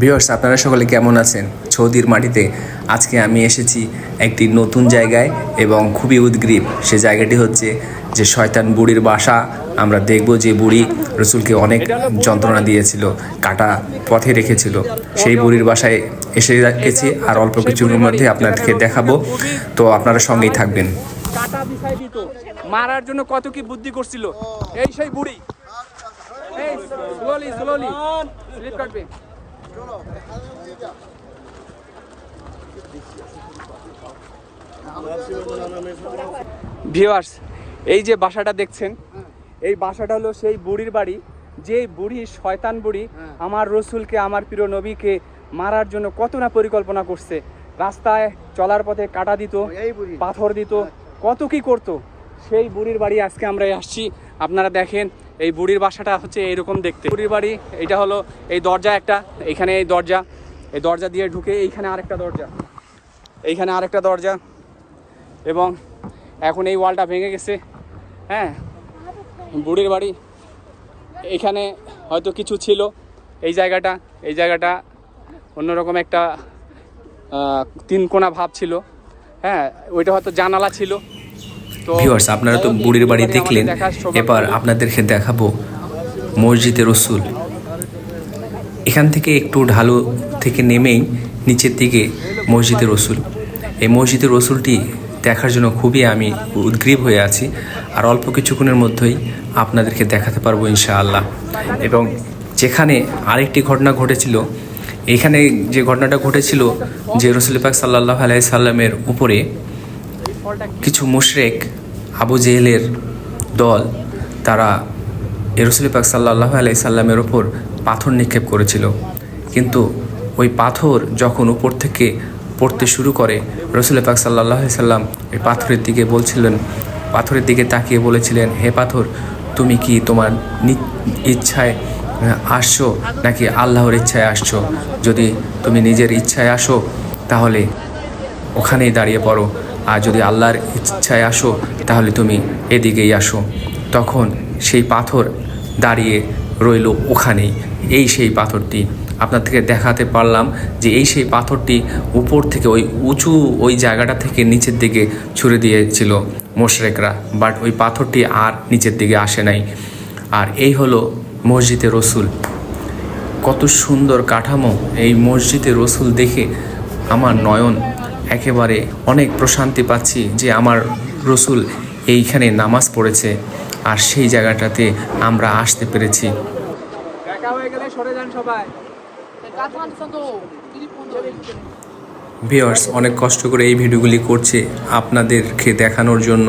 Viewers আপনারা সকলে কেমন আছেন? সৌদির মাটিতে আজকে আমি এসেছি একটি নতুন জায়গায় এবং খুবই উদ্গ্রীব। সে জায়গাটি হচ্ছে যে শয়তান বুড়ির বাসা। আমরা দেখব যে বুড়ি রসুলকে অনেক যন্ত্রণা দিয়েছিল, কাটা পথে রেখেছিল। সেই বুড়ির বাসায় এসে গেছি আর অল্প কিছুর মধ্যে আপনাদেরকে দেখাবো। তো আপনারা সঙ্গেই থাকবেন। মারার জন্য কত কি বুদ্ধি করছিল। এই সেই বুড়ি। স্লোলি স্লোলি স্লিপ কাটবে ভিউয়ার্স এই যে বাসাটা দেখছেন এই বাসাটা হলো সেই বুড়ির বাড়ি। যে বুড়ি শয়তান বুড়ি আমার রসুলকে আমার প্রিয় নবীকে মারার জন্য কত না পরিকল্পনা করছে। রাস্তায় চলার পথে কাটা দিত পাথর দিত কত কি করতো। সেই বুড়ির বাড়ি আজকে আমরা আসছি। আপনারা দেখেন এই বুড়ির বাসাটা হচ্ছে এইরকম দেখতে। বুড়ির বাড়ি এটা হলো এই দরজা একটা এইখানে এই দরজা। এই দরজা দিয়ে ঢুকে এইখানে আরেকটা দরজা। এইখানে আরেকটা দরজা। এবং এখন এই ওয়ালটা ভেঙে গেছে। হ্যাঁ বুড়ির বাড়ি। এখানে হয়তো কিছু ছিল। এই জায়গাটা এই জায়গাটা অন্যরকম একটা আহ, তিন কোনা ভাব ছিল। হ্যাঁ ওইটা হয়তো জানালা ছিল। ভিউয়ার্স আপনারা তো বুড়ির বাড়ি দেখলেন। এবার আপনাদেরকে দেখাবো মসজিদের রসুল এখান থেকে একটু ঢালু থেকে নেমেই নিচের দিকে মসজিদের রসুল এই মসজিদের রসুলটি দেখার জন্য খুবই আমি উদ্গ্রীব হয়ে আছি। আর অল্প কিছুক্ষণের মধ্যেই আপনাদেরকে দেখাতে পারব ইনশাআল্লাহ। এবং যেখানে আরেকটি ঘটনা ঘটেছিল এখানে যে ঘটনাটা ঘটেছিল যে রসুল পাক সাল্লাহ আলাই সাল্লামের উপরে কিছু মুশরেক আবু জেহেলের দল, তারা এরসুল পাক সাল্লাহ আলাই সাল্লামের ওপর পাথর নিক্ষেপ করেছিল। কিন্তু ওই পাথর যখন উপর থেকে পড়তে শুরু করে, রসুল পাক সাল্লাহ সাল্লাম ওই পাথরের দিকে বলছিলেন, পাথরের দিকে তাকিয়ে বলেছিলেন, হে পাথর, তুমি কি তোমার ইচ্ছায় আসছো নাকি আল্লাহর ইচ্ছায় আসছো? যদি তুমি নিজের ইচ্ছায় আসো, তাহলে ওখানেই দাঁড়িয়ে পড়ো। আর যদি আল্লাহর ইচ্ছায় আসো, তাহলে তুমি এদিকেই আসো। তখন সেই পাথর দাঁড়িয়ে রইল ওখানেই। এই সেই পাথরটি। আপনার থেকে দেখাতে পারলাম যে এই সেই পাথরটি উপর থেকে ওই উঁচু ওই জায়গাটা থেকে নিচের দিকে ছুড়ে দিয়েছিল মোশরেকরা। বাট ওই পাথরটি আর নিচের দিকে আসে নাই। আর এই হলো মসজিদে রসুল। কত সুন্দর কাঠামো এই মসজিদে রসুল দেখে। আমার নয়ন একেবারে অনেক প্রশান্তি পাচ্ছি যে আমার রসুল এইখানে নামাজ পড়েছে আর সেই জায়গাটাতে আমরা আসতে পেরেছি। ভিওয়ার্স অনেক কষ্ট করে এই ভিডিওগুলি করছে আপনাদেরকে দেখানোর জন্য।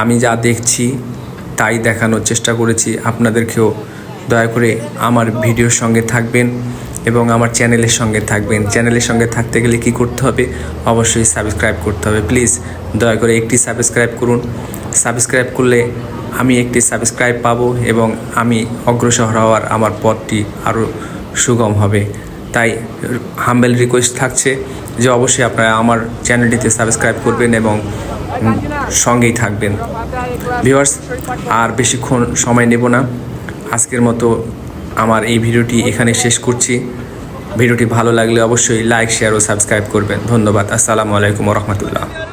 আমি যা দেখছি তাই দেখানোর চেষ্টা করেছি। আপনাদেরকেও দয়া করে আমার ভিডিওর সঙ্গে থাকবেন। এবং আমার চ্যানেলের সঙ্গে থাকবেন। চ্যানেলের সঙ্গে থাকতে গেলে কি করতে হবে? অবশ্যই সাবস্ক্রাইব করতে হবে। প্লিজ, দয়া করে একটি সাবস্ক্রাইব করুন। সাবস্ক্রাইব করলে আমি একটি সাবস্ক্রাইব পাবো এবং আমি অগ্রসর হওয়ার আমার পথটি আরও সুগম হবে। তাই হাম্বেল রিকোয়েস্ট থাকছে যে অবশ্যই আপনারা আমার চ্যানেলটিতে সাবস্ক্রাইব করবেন এবং সঙ্গেই থাকবেন। ভিউয়ার্স, আর বেশিক্ষণ সময় নেব না। আজকের মতো আমার এই ভিডিওটি এখানে শেষ করছি। ভিডিওটি ভালো লাগলে অবশ্যই লাইক শেয়ার ও সাবস্ক্রাইব করবেন। ধন্যবাদ। আসসালামু আলাইকুম রহমতুল্লাহ।